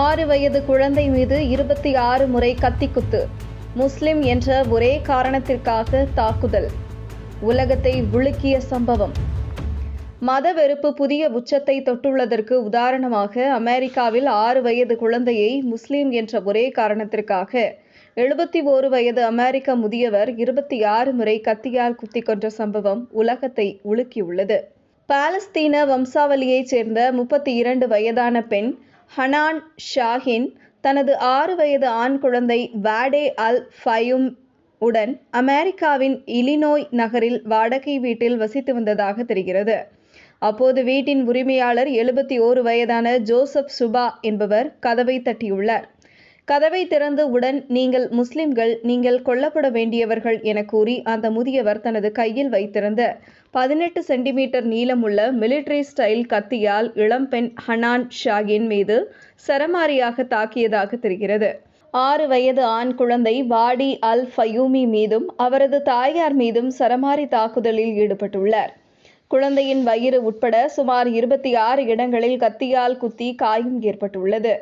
ஆறு வயது குழந்தை மீது இருபத்தி ஆறு முறை கத்திக்குத்து. முஸ்லிம் என்ற ஒரே காரணத்திற்காக தாக்குதல். உலகத்தை உலுக்கிய சம்பவம். மத வெறுப்பு புதிய உச்சத்தை தொட்டுள்ளதற்கு உதாரணமாக அமெரிக்காவில் ஆறு வயது குழந்தையை முஸ்லிம் என்ற ஒரே காரணத்திற்காக எழுபத்தி ஓரு வயது அமெரிக்க முதியவர் இருபத்தி ஆறு முறை கத்தியால் குத்திக் கொன்ற சம்பவம் உலகத்தை உலுக்கியுள்ளது பாலஸ்தீன வம்சாவளியைச் சேர்ந்த முப்பத்தி இரண்டு வயதான பெண் ஹனான் ஷாஹின் தனது ஆறு வயது ஆண் குழந்தை வாடே அல் ஃபயூம் உடன் அமெரிக்காவின் இலினோய் நகரில் வாடகை வீட்டில் வசித்து வந்ததாக தெரிகிறது. அப்போது வீட்டின் உரிமையாளர் எழுபத்தி ஓரு வயதான ஜோசப் சுபா என்பவர் கதவை தட்டியுள்ளார். கதவை திறந்து உடன் நீங்கள் முஸ்லிம்கள் நீங்கள் கொல்லப்பட வேண்டியவர்கள் என கூறி அந்த முதியவர் தனது கையில் வைத்திருந்த பதினெட்டு சென்டிமீட்டர் நீளமுள்ள மிலிட்டரி ஸ்டைல் கத்தியால் இளம்பெண் ஹனான் ஷாகின் மீது சரமாரியாக தாக்கியதாக தெரிகிறது. ஆறு வயது ஆண் குழந்தை வாடி அல் ஃபயூமி மீதும் அவரது தாயார் மீதும் சரமாரி தாக்குதலில் ஈடுபட்டுள்ளார். குழந்தையின் வயிறு உட்பட சுமார் இருபத்தி ஆறு இடங்களில் கத்தியால் குத்தி காயம் ஏற்பட்டுள்ளது.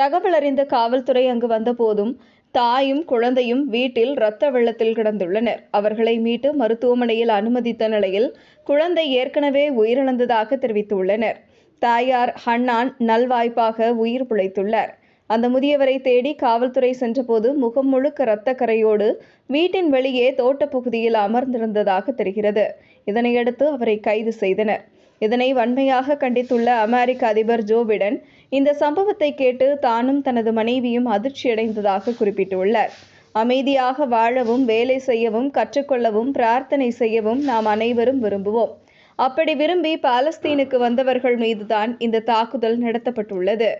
தகவல் அறிந்த காவல்துறை அங்கு வந்தபோதும் தாயும் குழந்தையும் வீட்டில் இரத்த வெள்ளத்தில் கிடந்துள்ளனர். அவர்களை மீட்டு மருத்துவமனையில் அனுமதித்த நிலையில் குழந்தை ஏற்கனவே உயிரிழந்ததாக தெரிவித்துள்ளனர். தாயார் ஹன்னான் நல்வாய்ப்பாக உயிர் பிழைத்துள்ளார். அந்த முதியவரை தேடி காவல்துறை சென்றபோது முகம் முழுக்க இரத்த கரையோடு வீட்டின் வெளியே தோட்டப்பகுதியில் அமர்ந்திருந்ததாக தெரிகிறது. இதனையடுத்து அவரை கைது செய்தனர். இதனை வன்மையாக கண்டித்துள்ள அமெரிக்க அதிபர் ஜோ பிடன் இந்த சம்பவத்தை கேட்டு தானும் தனது மனைவியும் அதிர்ச்சியடைந்ததாக குறிப்பிட்டுள்ளார். அமைதியாக வாழவும் வேலை செய்யவும் கற்றுக்கொள்ளவும் பிரார்த்தனை செய்யவும் நாம் அனைவரும் விரும்புவோம். அப்படி விரும்பி பாலஸ்தீனுக்கு வந்தவர்கள் மீதுதான் இந்த தாக்குதல் நடத்தப்பட்டுள்ளது.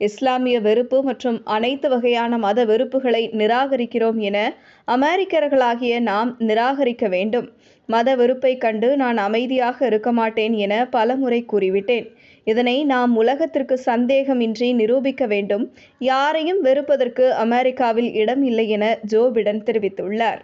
இஸ்லாமிய வெறுப்பு மற்றும் அனைத்து வகையான மத வெறுப்புகளை நிராகரிக்கிறோம் என அமெரிக்கர்களாகிய நாம் நிராகரிக்க வேண்டும். மத வெறுப்பை கண்டு நான் அமைதியாக இருக்க மாட்டேன் என பலமுறை கூறிவிட்டேன். இதனை நாம் உலகத்திற்கு சந்தேகமின்றி நிரூபிக்க வேண்டும். யாரையும் வெறுப்பதற்கு அமெரிக்காவில் இடம் இல்லை என ஜோ பிடன் தெரிவித்துள்ளார்.